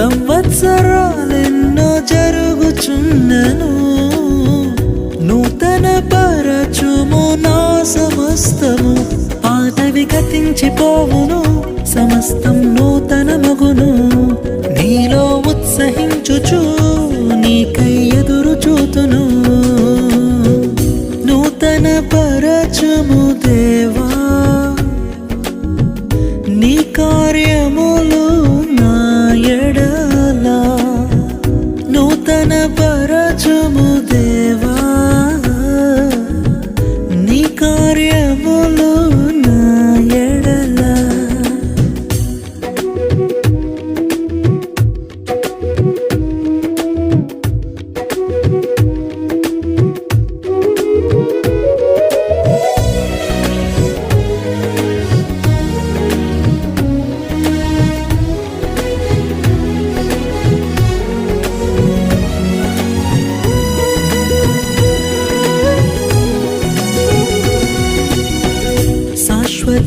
సంవత్సరాలెన్నో జరుగుచున్నను. నూతన పరచుము నా సమస్తము. పాతవి గతించిపోవును సమస్తం నూతన మగును నీలో ఉత్సహించుచు నీకై ఎదురు చూతును. నూతన పరచుము దేవా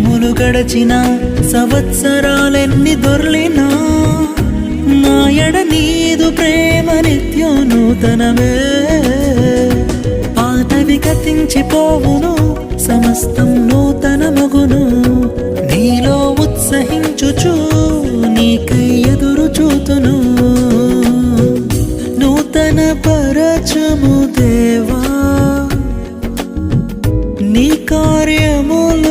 దినములు గడచిన సంవత్సరాలెన్ని దొర్లినా నాయడ నీదు ప్రేమ నిత్యో నూతనమే. పాతవి కతించిపోవును సమస్తం నూతన మగును నీలో ఉత్సహించుచు నీకై ఎదురు చూతును. నూతన పరచము దేవా నీ కార్యములు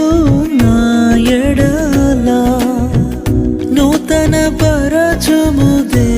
চমু দে।